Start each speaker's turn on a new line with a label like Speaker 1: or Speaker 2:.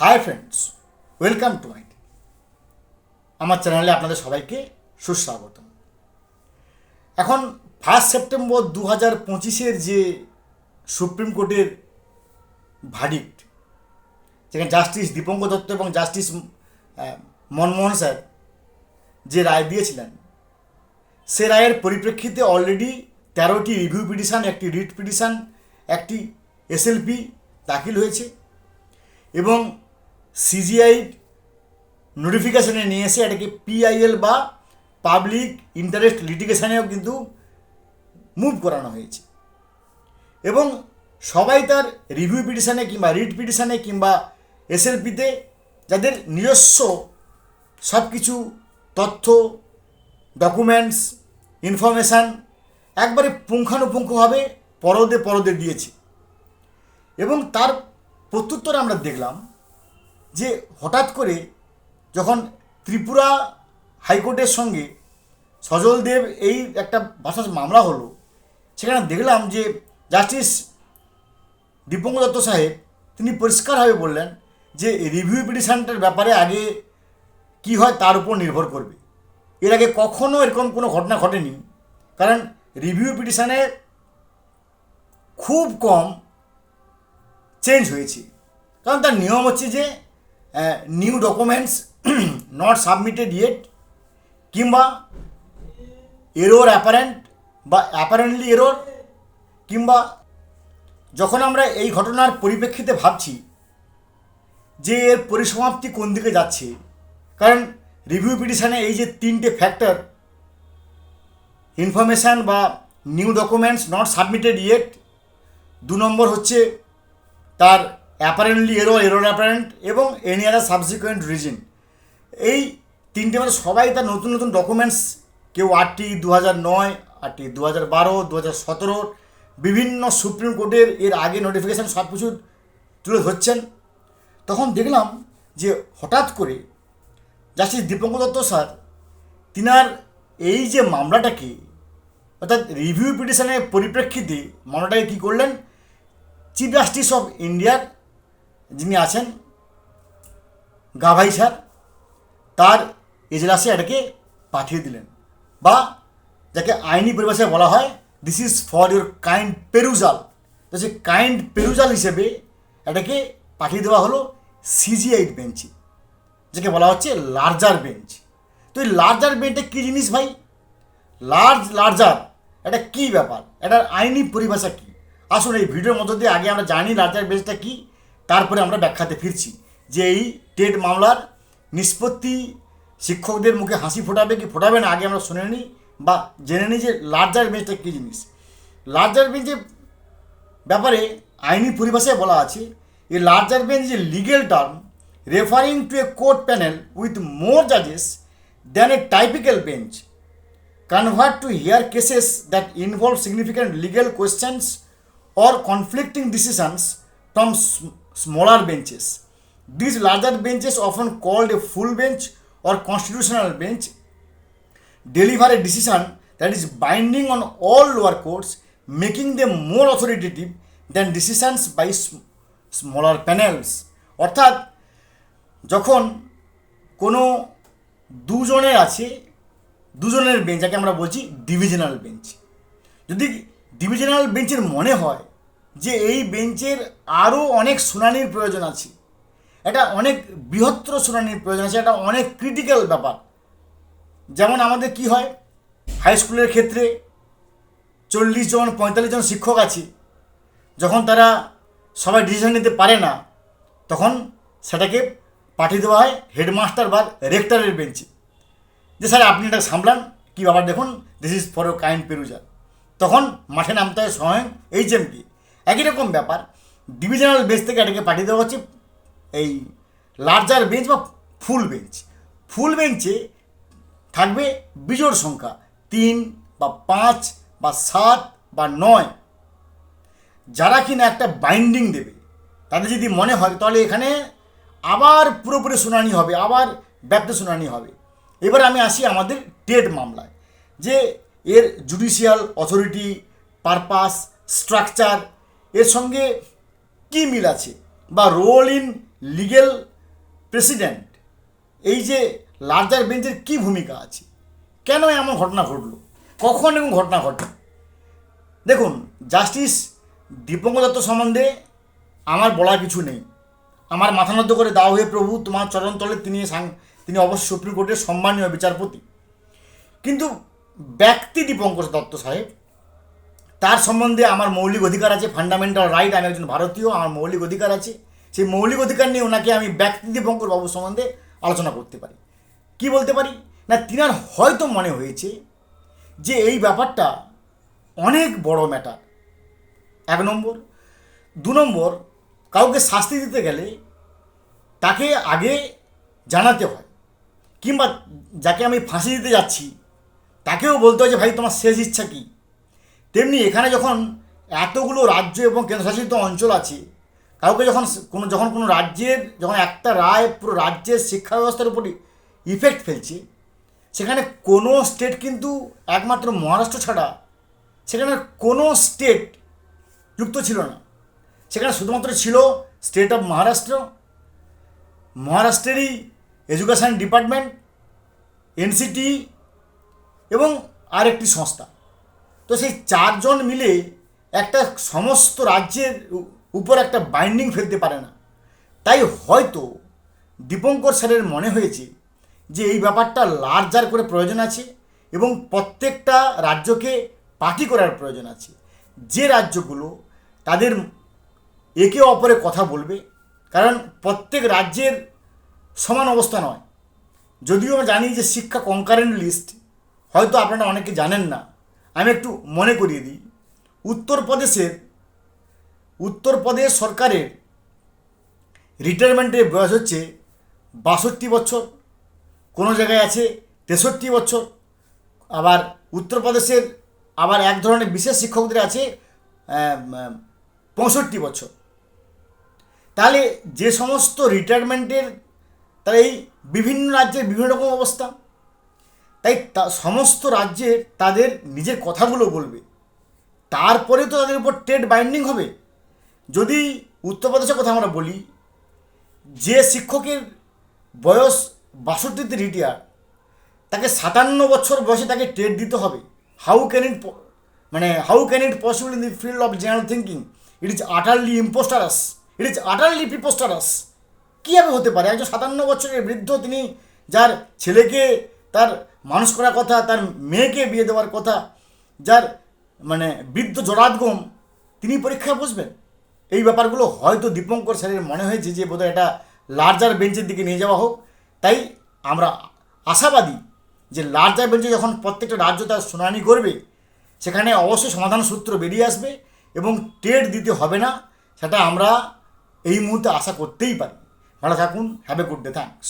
Speaker 1: Hi friends welcome to my আমার চ্যানেলে আপনাদের সবাইকে সুস্বাগতম। এখন ফার্স্ট সেপ্টেম্বর দু হাজার পঁচিশের যে সুপ্রিম কোর্টের ভার্ডিক্ট যেখানে জাস্টিস দীপঙ্কর দত্ত এবং জাস্টিস মনমোহন স্যার যে রায় দিয়েছিলেন, সে রায়ের পরিপ্রেক্ষিতে অলরেডি তেরোটি রিভিউ পিটিশন একটি রিট পিটিশন একটি এসএলপি দাখিল হয়েছে এবং সিজিআই নোটিফিকেশনে নিয়ে এসে এটাকে পিআইএল বা পাবলিক ইন্টারেস্ট লিটিগেশনেও কিন্তু মুভ করানো হয়েছে। এবং সবাই তার রিভিউ পিটিশনে কিংবা রিট পিটিশনে কিংবা এসএলপিতে যাদের নিজস্ব সব কিছু তথ্য ডকুমেন্টস ইনফরমেশান একবারে পুঙ্খানুপুঙ্খভাবে পরদে পরদে দিয়েছে। এবং তার প্রত্যুত্তরে আমরা দেখলাম যে হঠাৎ করে যখন ত্রিপুরা হাইকোর্টের সঙ্গে সজল দেব এই একটা ভাষা মামলা হলো, সেখানে দেখলাম যে জাস্টিস দীপঙ্কর দত্ত সাহেব তিনি পরিষ্কারভাবে বললেন যে রিভিউ পিটিশনটার ব্যাপারে আগে কি হয় তার উপর নির্ভর করবে। এর আগে কখনো এরকম কোনো ঘটনা ঘটেনি, কারণ রিভিউ পিটিশানে খুব কম চেঞ্জ হয়েছে। কারণ তার নিয়ম হচ্ছে যে new documents not submitted yet কিংবা এরোর অ্যাপারেন্ট বা অ্যাপারেন্টলি এরোর কিংবা যখন আমরা এই ঘটনার পরিপ্রেক্ষিতে ভাবছি যে এর পরিসমাপ্তি কোন দিকে যাচ্ছে, কারণ রিভিউ পিটিশানে এই যে তিনটে ফ্যাক্টর ইনফরমেশান বা new documents not submitted yet দু নম্বর হচ্ছে তার অ্যাপারেন্টলি এরো এরোর অ্যাপারেন্ট এবং এনি আদার সাবসিকুয়েন্ট রিজিন এই তিনটে মানে সবাই তার নতুন নতুন ডকুমেন্টস কেউ আটটি দু হাজার নয় আটটি দু হাজার বারো দু হাজার সতেরোর বিভিন্ন সুপ্রিম কোর্টের এর আগে নোটিফিকেশান সব কিছু তুলে ধরছেন। তখন দেখলাম যে হঠাৎ করে জাস্টিস দীপঙ্কর দত্ত স্যার, তিনার এই যে মামলাটাকে, অর্থাৎ রিভিউ পিটিশনের পরিপ্রেক্ষিতে মামলাটাকে কী করলেন? চিফ জাস্টিস অফ ইন্ডিয়ার যিনি আছেন, গাভাই স্যার, তার এজলাসে এটাকে পাঠিয়ে দিলেন। বা যাকে আইনি পরিভাষায় বলা হয় this is for your kind perusal তো সেই কাইন্ড পেরুজাল হিসেবে এটাকে পাঠিয়ে দেওয়া হলো সিজিআইট বেঞ্চে যাকে বলা হচ্ছে লার্জার বেঞ্চ তো এই লার্জার বেঞ্চটা কী জিনিস ভাই? লার্জ লার্জার এটা কী ব্যাপার? এটার আইনি পরিভাষা কী? আসলে এই ভিডিওর মধ্য দিয়ে আগে আমরা জানি লার্জার বেঞ্চটা কী। তারপরে আমরা ব্যাখ্যাতে ফিরছি যে এই টেট মামলার নিষ্পত্তি শিক্ষকদের মুখে হাসি ফোটাবে কি ফোটাবে না, আগে আমরা শুনে নিই বা জেনে নিই যে লার্জার বেঞ্চটা কী জিনিস। লার্জার বেঞ্চের ব্যাপারে আইনি পরিভাষায় বলা আছে a larger bench a legal term referring to a court panel with more জাজেস than a typical bench to hear cases that involve significant legal questions or conflicting decisions from sm- smaller benches. These larger benches, often called a full bench or constitutional bench, deliver a decision that is binding on all lower courts, making them more authoritative than decisions by smaller panels. অর্থাৎ যখন কোনো দুজনের আছে দুজনের bench যাকে আমরা বলছি divisional bench যদি ডিভিশনাল বেঞ্চের মনে হয় যে এই বেঞ্চের আরও অনেক শুনানির প্রয়োজন আছে। এটা অনেক বৃহত্তর শুনানির প্রয়োজন আছে, এটা অনেক ক্রিটিক্যাল ব্যাপার। যেমন আমাদের কি হয় হাই স্কুলের ক্ষেত্রে চল্লিশ জন, পঁয়তাল্লিশ জন শিক্ষক আছে, যখন তারা সবাই ডিসিশন নিতে পারে না, তখন সেটাকে পাঠিয়ে দেওয়া হয় হেডমাস্টার বা রেক্টরের বেঞ্চে। যে স্যার, আপনি এটা সামলান, কী ব্যাপার দেখুন this is for kind perusal তখন মাঠে নামতে হয় স্বয়ং এইচ এমকে একই রকম ব্যাপার। ডিভিশনাল বেঞ্চ থেকে এটাকে পাঠিয়ে দেওয়া হচ্ছে। এই লার্জার বেঞ্চ বা ফুল বেঞ্চ ফুল বেঞ্চে থাকবে বিজোড় সংখ্যা। তিন বা পাঁচ বা সাত বা নয়। যারা কিনা একটা বাইন্ডিং দেবে, তাদের যদি মনে হয়, তাহলে এখানে আবার পুরোপুরি শুনানি হবে, আবার ব্যাপ্ত শুনানি হবে। এবার আমি আসি আমাদের টেট মামলায়, যে এর জুডিশিয়াল অথরিটি পারপাস স্ট্রাকচার এর সঙ্গে কী মিল আছে? বা রোল ইন লিগেল প্রেসিডেন্ট এই যে লার্জার বেঞ্চের কী ভূমিকা আছে? কেন এমন ঘটনা ঘটলো? কখন এবং ঘটনা ঘটে? দেখুন জাস্টিস দীপঙ্কর দত্ত সম্বন্ধে আমার বলার কিছু নেই। আমার মাথা নত করে দাও হয়ে প্রভু, তোমার চরণতলে তিনি তিনি অবশ্য সুপ্রিম কোর্টের সম্মানীয় বিচারপতি। কিন্তু ব্যক্তি দীপঙ্কর দত্ত সাহেব তার সম্বন্ধে আমার মৌলিক অধিকার আছে ফান্ডামেন্টাল রাইট আমি একজন ভারতীয়, আমার মৌলিক অধিকার আছে। সেই মৌলিক অধিকার নিয়ে ওনাকে আমি ব্যক্তি দীপঙ্কর বাবু সম্বন্ধে আলোচনা করতে পারি। কি বলতে পারি? না, তিনার হয়তো মনে হয়েছে যে এই ব্যাপারটা অনেক বড় ম্যাটার এক নম্বর। দু নম্বর, কাউকে শাস্তি দিতে গেলে তাকে আগে জানাতে হয়, কিংবা যাকে আমি ফাঁসি দিতে যাচ্ছি, তাকেও বলতে হয় যে, ভাই, তোমার শেষ ইচ্ছা কী? তেমনি এখানে যখন এতগুলো রাজ্য এবং কেন্দ্রশাসিত অঞ্চল আছে, কাউকে যখন কোনো যখন কোনো রাজ্যের, যখন একটা রায় পুরো রাজ্যের শিক্ষা ব্যবস্থার উপর ইফেক্ট ফেলছে, সেখানে কোনো স্টেট কিন্তু একমাত্র মহারাষ্ট্র ছাড়া সেখানে কোনো স্টেট যুক্ত ছিল না। সেখানে শুধুমাত্র ছিল স্টেট অফ মহারাষ্ট্র মহারাষ্ট্রেরই এডুকেশন ডিপার্টমেন্ট এনসিটি এবং আরেকটি সংস্থা। তো সেই চারজন মিলে একটা সমস্ত রাজ্যের উপর একটা বাইন্ডিং ফেলতে পারে না। তাই হয়তো দীপঙ্কর স্যারের মনে হয়েছে যে এই ব্যাপারটা লার্জার করে প্রয়োজন আছে এবং প্রত্যেকটা রাজ্যকে পার্টি করার প্রয়োজন আছে। যে রাজ্যগুলো তাদের একে অপরে কথা বলবে, কারণ প্রত্যেক রাজ্যের সমান অবস্থা নয়। যদিও আমরা জানি যে শিক্ষা কনকারেন্ট লিস্ট হয়তো আপনারা অনেকে জানেন না। আমি একটু মনে করিয়ে দিই। উত্তরপ্রদেশের, উত্তরপ্রদেশ সরকারের রিটায়ারমেন্টের বয়স হচ্ছে বাষট্টি বছর। কোনো জায়গায় আছে তেষট্টি বছর। আবার উত্তরপ্রদেশের আবার এক ধরনের বিশেষ শিক্ষকদের আছে পঁয়ষট্টি বছর। তাহলে যে সমস্ত রিটায়ারমেন্টের তার এই বিভিন্ন রাজ্যের বিভিন্ন রকম অবস্থা। তাই তা সমস্ত রাজ্যের তাদের নিজের কথাগুলো বলবে। তারপরে তো তাদের উপর টেট বাইন্ডিং হবে। যদি উত্তরপ্রদেশের কথা আমরা বলি, যে শিক্ষকের বয়স বাষট্টিতে রিটায়ার, তাকে সাতান্ন বছর বয়সে তাকে টেট দিতে হবে। হাউ ক্যান ইট মানে how can it possible in the field of general thinking it is utterly imposterous it is utterly preposterous কীভাবে হতে পারে? একজন সাতান্ন বছরের বৃদ্ধ, তিনি যার ছেলেকে তার মানুষ করার কথা, তার মেয়েকে বিয়ে দেওয়ার কথা, যার মানে বৃদ্ধ জরাদগম তিনি পরীক্ষায় বসবেন। এই ব্যাপারগুলো হয়তো দীপঙ্কর স্যারের মনে হয়েছে যে বোধহয় এটা লার্জার বেঞ্চের দিকে নিয়ে যাওয়া হোক। তাই আমরা আশাবাদী যে লার্জার বেঞ্চে যখন প্রত্যেকটা রাজ্য তার শুনানি করবে, সেখানে অবশ্যই সমাধান সূত্র বেরিয়ে আসবে এবং টেট দিতে হবে না, সেটা আমরা এই মুহূর্তে আশা করতেই পারি। ভালো থাকুন have a good day thanks